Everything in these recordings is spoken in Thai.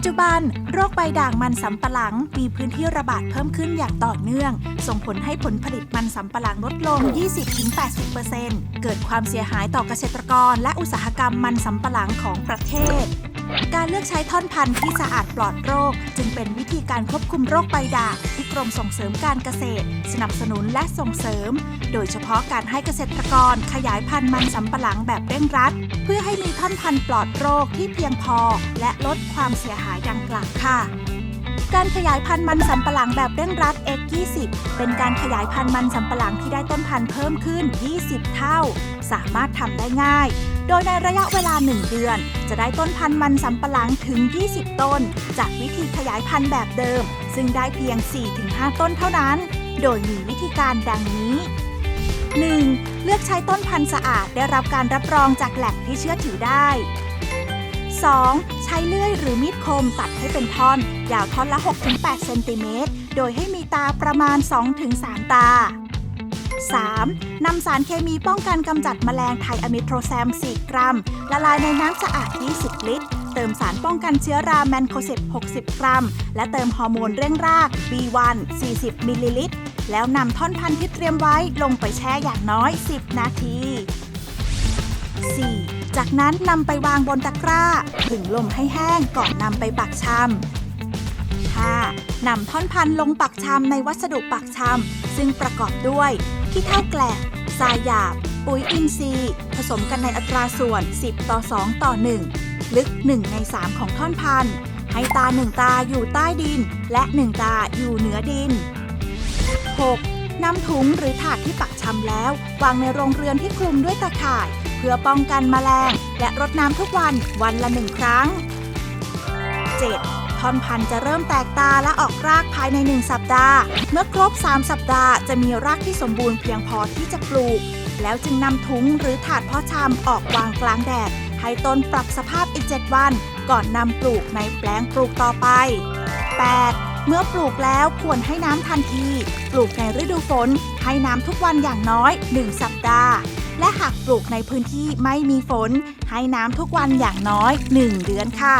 จจุบัน โรคใบด่างมันสำปะหลัง มีพื้นที่ระบาดเพิ่มขึ้นอย่างต่อเนื่อง ส่งผลให้ผลผลิตมันสำปะหลังลดลง 20-80%เกิดความเสียหายต่อเกษตรกร และอุตสาหกรรมมันสำปะหลังของประเทศ การเลือกใช้ท่อนพันธุ์ที่สะอาดปลอดโรค จึงเป็นวิธีการควบคุมโรคใบด่างที่กรมส่งเสริมการเกษตร สนับสนุนและส่งเสริม โดยเฉพาะการให้เกษตรกรขยายพันธุ์มันสำปะหลังแบบเร่งรัด เพื่อให้มีท่อนพันธุ์ปลอดโรคที่เพียงพอ และลดความเสียหายดังกล่าวค่ะ การขยายพันธุ์มันสำปะหลังแบบเร่งรัด X20 เป็นการขยายพันธุ์มันสำปะหลังที่ได้ต้นพันธุ์เพิ่มขึ้น 20 เท่า สามารถทำได้ง่าย โดยในระยะเวลา 1 เดือน จะได้ต้นพันธุ์มันสำปะหลังถึง 20 ต้น จากวิธีขยายพันธุ์แบบเดิม ซึ่งได้เพียง 4-5 ต้นเท่านั้น โดยมีวิธีการดังนี้ 1. เลือกใช้ต้นพันธุ์สะอาดได้รับการรับรองจากแหล่งที่เชื่อถือได้ 2. ใช้เลื่อยหรือมีดคมตัดให้เป็นท่อน ยาวท่อนละ 6-8 เซนติเมตร โดยให้มีตาประมาณ 2-3 ตา 3. นำสารเคมีป้องกันกำจัดแมลงไทอะมิโทรแซม 4 กรัม ละลายในน้ำสะอาด 20 ลิตร เติมสารป้องกันเชื้อราแมนโคเซต60 กรัม และเติมฮอร์โมนเร่งราก B1 40 มิลลิลิตร แล้วนำท่อนพันธุ์ที่เตรียมไว้ลงไปแช่อย่างน้อย 10 นาที 4. จากนั้นนำไปวางบนตะกร้าผึ่งลมให้แห้งก่อนนำไปปักชำ 5. นำท่อนพันลงปักชำในวัสดุปักชำซึ่งประกอบด้วยขี้เท่าแกลบทรายหยาบ ปุ๋ยอินทรีย์ ผสมกันในอัตราส่วน 10 ต่อ 2 ต่อ 1 ลึก 1 ใน 3 ของท่อนพัน ให้ตา1ตาอยู่ใต้ดิน และ 1 ตาอยู่เหนือดิน 6. นำถุงหรือถาดที่ปักชำแล้ว วางในโรงเรือนที่คลุมด้วยตะข่าย เพื่อป้องกันแมลง และรดน้ำทุกวันวันละหนึ่งครั้ง 7. ท่อนพันธุ์จะเริ่มแตกตาและออกรากภายใน 1 สัปดาห์ เมื่อครบ 3 สัปดาห์จะมีรากที่สมบูรณ์เพียงพอที่จะปลูก แล้วจึงนำถุงหรือถาดเพาะชำออกวางกลางแดด ให้ต้นปรับสภาพอีก 7 วัน ก่อนนำปลูกในแปลงปลูกต่อไป 8. เมื่อปลูกแล้วควรให้น้ำทันที ปลูกในฤดูฝน ให้น้ำทุกวันอย่างน้อย 1 สัปดาห์ และหากปลูกในพื้นที่ไม่มีฝน ให้น้ำทุกวันอย่างน้อย 1 เดือนค่ะ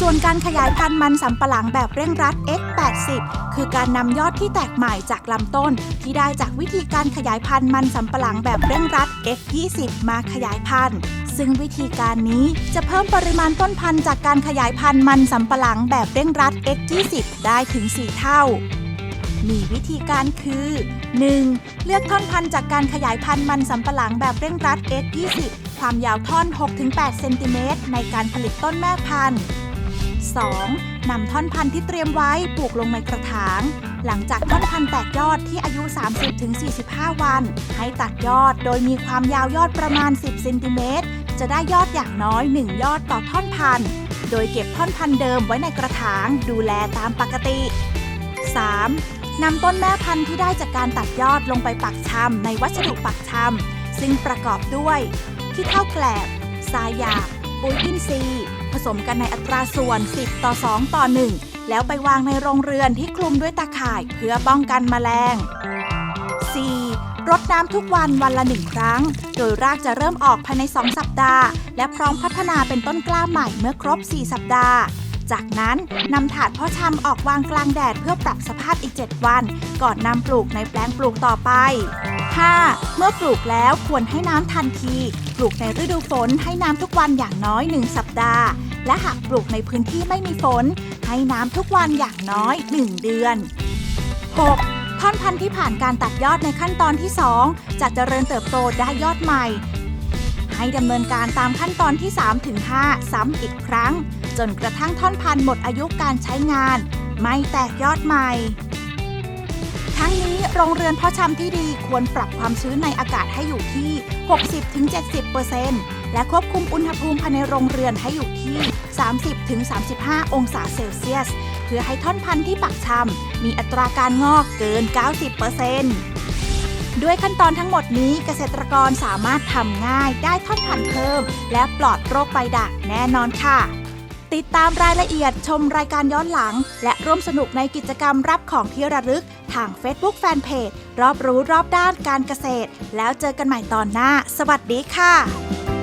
ส่วนการขยายพันธุ์มันสำปะหลังแบบเร่งรัด X80 คือการนำยอดที่แตกใหม่จากลำต้น ที่ได้จากวิธีการขยายพันธุ์มันสำปะหลังแบบเร่งรัด X20 มาขยายพันธุ์ซึ่งวิธีการนี้จะเพิ่มปริมาณต้นพันธุ์จากการขยายพันธุ์มันสำปะหลังแบบเร่งรัด X20 ได้ถึง 4 เท่า มีวิธีการคือ 1. เลือกท่อนพันธุ์จากการขยายพันธุ์มันสำปะหลังแบบเร่งรัด X20 ความยาวท่อน 6-8 เซนติเมตรในการผลิตต้นแม่พันธุ์ 2. นำท่อนพันธุ์ที่เตรียมไว้ปลูกลงในกระถาง หลังจากต้นพันธุ์แตกยอดที่อายุ 30-45 วัน ให้ตัดยอดโดยมีความยาวยอดประมาณ 10เซนติเมตรจะได้ยอดอย่างน้อย 1 ยอดต่อท่อนพันธุ์โดยเก็บท่อนพันธุ์เดิมไว้ในกระถางดูแลตามปกติ 3. นำต้นแม่พันธุ์ที่ได้จากการตัดยอดลงไปปักชำในวัสดุปักชำซึ่งประกอบด้วยขี้เท่าแกลบทรายหยาบปุ๋ยอินทรีย์ผสมกันในอัตราส่วน 10 ต่อ 2 ต่อ 1 แล้วไปวางในโรงเรือนที่คลุมด้วยตาข่ายเพื่อป้องกันแมลง 4. รดน้ำทุกวันวันละหนึ่งครั้ง โดยรากจะเริ่มออกภายใน 2 สัปดาห์ และพร้อมพัฒนาเป็นต้นกล้าใหม่เมื่อครบ 4 สัปดาห์ จากนั้นนำถาดเพาะชำออกวางกลางแดดเพื่อปรับสภาพอีก 7 วัน ก่อนนำปลูกในแปลงปลูกต่อไป 5. เมื่อปลูกแล้วควรให้น้ำทันที ปลูกในฤดูฝนให้น้ำทุกวันอย่างน้อย 1 สัปดาห์ และหากปลูกในพื้นที่ไม่มีฝน ให้น้ำทุกวันอย่างน้อย 1 เดือน 6. ท่อนพันธุ์ที่ผ่านการตัดยอดในขั้นตอนที่ 2 จะเจริญเติบโตได้ยอดใหม่ ให้ดำเนินการตามขั้นตอนที่ 3 ถึง 5 ซ้ำอีกครั้ง จนกระทั่งท่อนพันธุ์หมดอายุการใช้งาน ไม่แตกยอดใหม่ ทั้งนี้โรงเรือนเพาะชำที่ดีควรปรับความชื้นในอากาศให้อยู่ที่ 60-70%และควบคุมอุณหภูมิภายในโรงเรือนให้อยู่ที่ 30-35 องศาเซลเซียส เพื่อให้ท่อนพันธุ์ที่ปักชำมีอัตราการงอกเกิน 90% ด้วยขั้นตอนทั้งหมดนี้เกษตรกรสามารถทำง่ายได้ท่อนพันธุ์เพิ่ม และปลอดโรคใบด่างแน่นอนค่ะ ติดตามรายละเอียดชมรายการย้อนหลัง และร่วมสนุกในกิจกรรมรับของที่ระลึก ทาง Facebook Fanpage รอบรู้รอบด้านการเกษตร แล้วเจอกันใหม่ตอนหน้า สวัสดีค่ะ